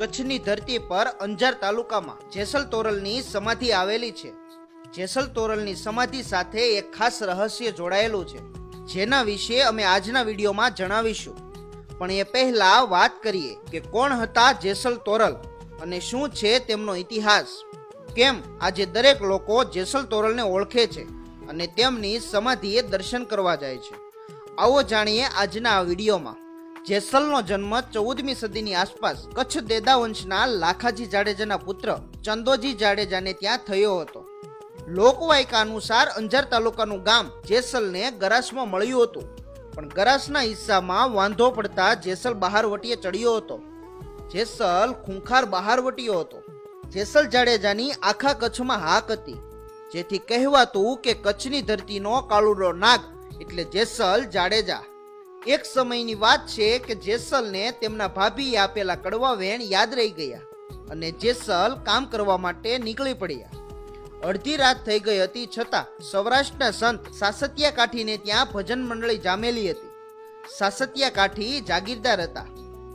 કચ્છની ધરતી પર અંજાર તાલુકામાં જેસલ તોરલની સમાધિ આવેલી છે. જેસલ તોરલની સમાધિ સાથે એક ખાસ રહસ્ય જોડાયેલું છે. જેના વિશે અમે આજના વિડીયોમાં જણાવીશું. પણ એ પહેલા વાત કરીએ કે કોણ હતા જેસલ તોરલ અને શું છે તેમનો ઇતિહાસ? કેમ આજે દરેક લોકો જેસલ તોરલને ઓળખે છે અને તેમની સમાધિએ દર્શન કરવા જાય છે? આવો જાણીએ આજના આ વિડીયોમાં. જેસલનો જન્મ ચૌદમી સદીની આસપાસ કચ્છ દેદા વંશના લાખાજી જાડેજાના પુત્ર ચંદોજી જાડેજાને ત્યાં થયો હતો. લોકવાયકા અનુસાર અંજાર તાલુકાનું ગામ જેસલને ગરાસમાં મળ્યું હતું. પણ ગરાસના હિસ્સામાં વાંધો પડતા જેસલ બહારવટીએ ચડ્યો હતો. જેસલ ખૂંખાર બહારવટીયો હતો. જેસલ જાડેજાની આખા કચ્છમાં હાક હતી. જેથી કહેવાતું કે કચ્છની ધરતીનો કાળુડો નાગ એટલે જેસલ જાડેજા એક સમયની વાત છે કે જેસલને તેમના ભાભીએ આપેલા કડવા વેણ યાદ રહી ગયા અને જેસલ કામ કરવા માટે નીકળી પડ્યા. અડધી રાત થઈ ગઈ હતી છતાં સૌરાષ્ટ્રના સંત સાસતિયા કાઠીને ત્યાં ભજન મંડળી જામેલી હતી. સાસતિયા કાઠી જાગીરદાર હતા.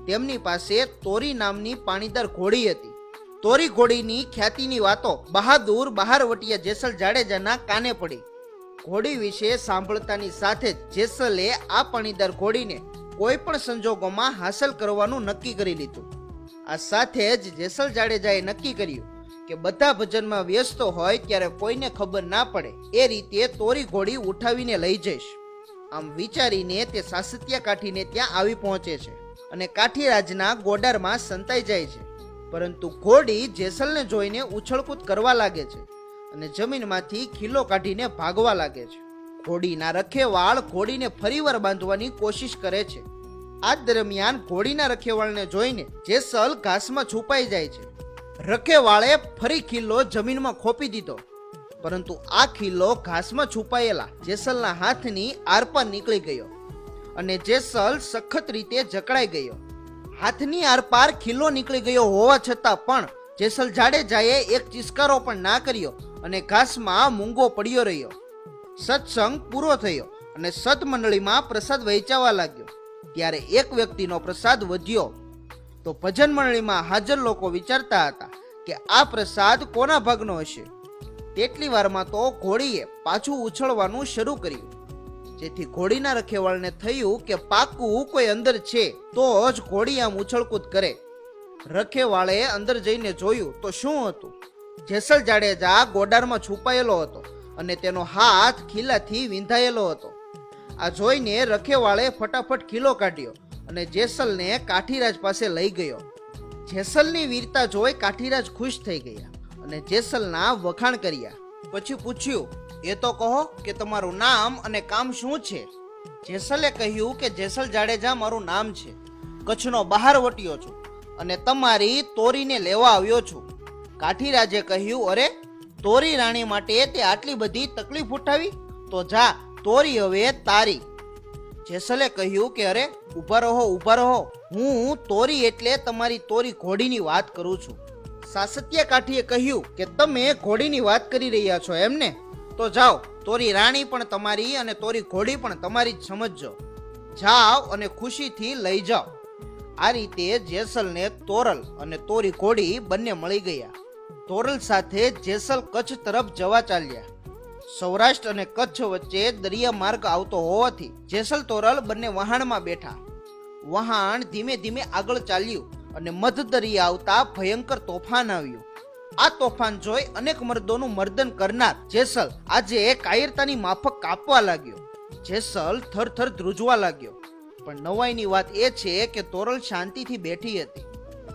તેમની પાસે તોરી નામની પાણીદાર ઘોડી હતી. તોરી ઘોડીની ખ્યાતિની વાતો બહાદુર બહારવટીયા જેસલ જાડેજાના કાને પડી. ઘોડી વિશે સાંભળતાની સાથે જ જેસલે આ પાણીદાર ઘોડીને કોઈ પણ સંજોગોમાં હાંસલ કરવાનું નક્કી કરી લીધું. આ સાથે જ જેસલ જાડેજાએ નક્કી કર્યું કે બધા ભજનમાં વ્યસ્ત હોય ત્યારે કોઈને ખબર ના પડે, એ રીતે તોરી ઘોડી ઉઠાવીને લઈ જઈશ. આમ વિચારીને તે સાસત્યા કાઠીને ત્યાં આવી પહોંચે છે અને કાઠીરાજના ગોડારમાં સંતાઈ જાય છે. પરંતુ ઘોડી જેસલને જોઈને ઉછળકૂદ કરવા લાગે છે. અને જમીનમાંથી ખીલો કાઢીને ભાગવા લાગે છે. ઘોડીના રખેવાળ ઘોડીને ફરીવાર બાંધવાની કોશિશ કરે છે. આ દરમિયાન ઘોડીના રખેવાળને જોઈને જેસલ ઘાસમાં છુપાઈ જાય છે. રખેવાળે ફરી ખીલ્લો જમીનમાં ખોપી દીધો. પરંતુ આ ખીલ્લો ઘાસમાં છુપાયેલા જેસલના હાથની આરપાર નીકળી ગયો અને જેસલ સખત રીતે જકડાઈ ગયો. હાથની આરપાર ખીલ્લો નીકળી ગયો હોવા છતાં પણ જેસલ જાડેજાએ એક ચિસ્કારો પણ ના કર્યો અને ઘાસમાં મૂંગો પડ્યો રહ્યો. સત્સંગ પૂરો થયો અને સતમંડળીમાં પ્રસાદ વહેંચાવા લાગ્યો. ત્યારે એક વ્યક્તિનો પ્રસાદ વધ્યો. તો ભજન મંડળીમાં હાજર લોકો વિચારતા હતા કે આ પ્રસાદ કોના ભાગનો હશે? તેટલી વારમાં તો ઘોડીએ પાછું ઉછળવાનું શરૂ કર્યું. જેથી ઘોડીના રખેવાળને થયું કે પાકું કોઈ અંદર છે, તો જ ઘોડી આમ ઉછળકૂદ કરે. રખેવાળે અંદર જઈને જોયું તો શું હતું? જેસલ જાડેજા ગોડારમાં છુપાયેલો હતો અને તેનો હાથ ખીલાથી વિંધાયેલો હતો. આ જોઈને રખેવાળે ફટાફટ ખીલો કાઢ્યો અને જેસલને કાઠીરાજ પાસે લઈ ગયો. જેસલની વીરતા જોઈ કાઠીરાજ ખુશ થઈ ગયા અને જેસલના વખાણ કર્યા. પછી પૂછ્યું, એ તો કહો કે તમારું નામ અને કામ શું છે? જેસલે કહ્યું કે, જેસલ જાડેજા મારું નામ છે. કચ્છનો બહાર વટ્યો છું અને તમારી તોરીને લેવા આવ્યો છું. કાઠીરાજે કહ્યું, અરે, તોરી રાણી માટે તે આટલી બધી તકલીફ ઉઠાવી? તો જા, તોરી હવે તારી. જેસલે કહ્યું કે, અરે, ઊભા રહો ઊભા રહો. હું તોરી એટલે તમારી તોરી ઘોડીની વાત કરું છું. સાસત્ય કાઠીએ કહ્યું કે, તમે ઘોડીની વાત કરી રહ્યા છો એમને તો જાઓ, તોરી રાણી પણ તમારી અને તોરી ઘોડી પણ તમારી જ સમજજો. જાઓ અને ખુશીથી લઈ જાઓ. આ રીતે જેસલને તોરલ અને તોરી ઘોડી બંને મળી ગયા. તોરલ સાથે જેસલ કચ્છ તરફ જવા ચાલ્યા. સૌરાષ્ટ્ર અને કચ્છ વચ્ચે દરિયા માર્ગ આવતો હોવાથી જેસલ તોરલ બંને વહાણમાં બેઠા. વહાણ ધીમે ધીમે આગળ ચાલ્યું અને મધ દરિયા આવતા ભયંકર તોફાન આવ્યું. આ તોફાન જોઈ અનેક મર્દોનું મર્દન કરનાર જેસલ આજે કાયરતાની માફક કાપવા લાગ્યો. જેસલ થરથર ધ્રુજવા લાગ્યો. પણ નવાઈની વાત એ છે કે તોરલ શાંતિથી બેઠી હતી.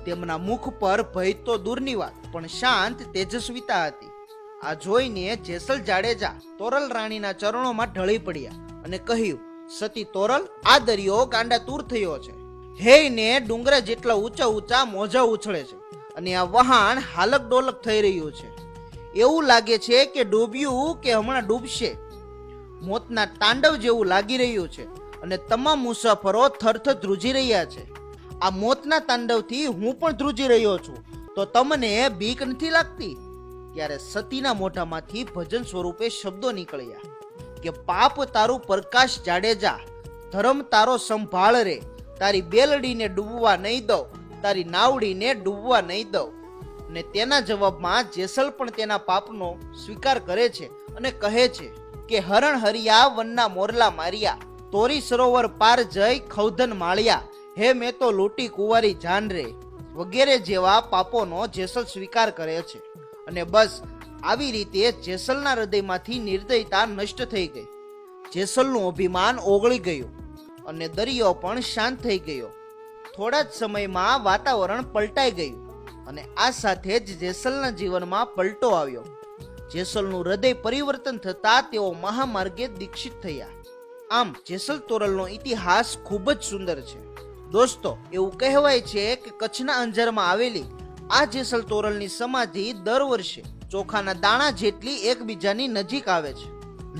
તેમના મુખ પર ભય તો દૂરની વાત, પણ શાંત, તેજસ્વીતા હતી. આ જોઈને જેસલ જાડેજા તોરલ રાણીના ચરણોમાં ઢળી પડ્યા અને કહ્યું, સતી તોરલ, આ દરિયો કાંડા તૂર થયો છે. હેને ડુંગરા જેટલા ઊંચા ઊંચા મોજા ઉછળે છે અને આ વહાણ હાલક ડોલક થઈ રહ્યું છે. એવું લાગે છે કે ડૂબ્યું કે હમણાં ડૂબશે. મોતના તાંડવ જેવું લાગી રહ્યું છે અને તમામ મુસાફરો થરથર ધ્રુજી રહ્યા છે. આ મોતના તાંડવથી હું પણ ધ્રુજી રહ્યો છું. તો તમને બીક નથી લાગતી? ત્યારે સતીના મોઢામાંથી ભજન સ્વરૂપે શબ્દો નીકળ્યા કે, પાપ તારું પ્રકાશ જાડેજા, ધર્મ તારો સંભાળ રે, તારી બેલડીને ડૂબવા નહીં દઉં, તારી નાવડીને ડૂબવા નહીં દઉં. ને તેના જવાબમાં જેસલ પણ તેના પાપનો સ્વીકાર કરે છે અને કહે છે કે, હરણ હરિયા વનના મોરલા માર્યા, તોરી સરોવર પાર જઈ ખૌધન માળ્યા હે, મેં તો લૂંટી કુંવારી જાન રે. વગેરે જેવા પાપોનો જેસલ સ્વીકાર કરે છે. અને બસ, આવી રીતે જેસલના હૃદયમાંથી નિર્દયતા નષ્ટ થઈ ગઈ. જેસલનું અભિમાન ઓગળી ગયું અને દરિયો પણ શાંત થઈ ગયો. થોડા જ સમયમાં વાતાવરણ પલટાઈ ગયું અને આ સાથે જ જેસલના જીવનમાં પલટો આવ્યો. જેસલનું હૃદય પરિવર્તન થતા તેઓ મહામાર્ગે દીક્ષિત થયા. આમ, જેસલ તોરલનો ઇતિહાસ ખૂબ જ સુંદર છે. દોસ્તો, એવું કહેવાય છે કે કચ્છના અંજારમાં આવેલી આ જેસલ તોરલની સમાધિ દર વર્ષે ચોખાના દાણા જેટલી એકબીજાની નજીક આવે છે.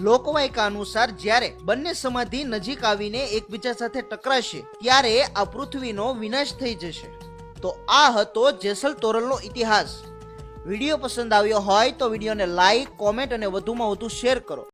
લોકવાયકા અનુસાર જ્યારે બંને સમાધિ નજીક આવીને એકબીજા સાથે ટકરાશે, ત્યારે આ પૃથ્વીનો વિનાશ થઈ જશે. તો આ હતો જેસલ તોરલનો ઇતિહાસ. વીડિયો પસંદ આવ્યો હોય તો વિડીયોને લાઈક, કોમેન્ટ અને વધુમાં વધુ શેર કરો.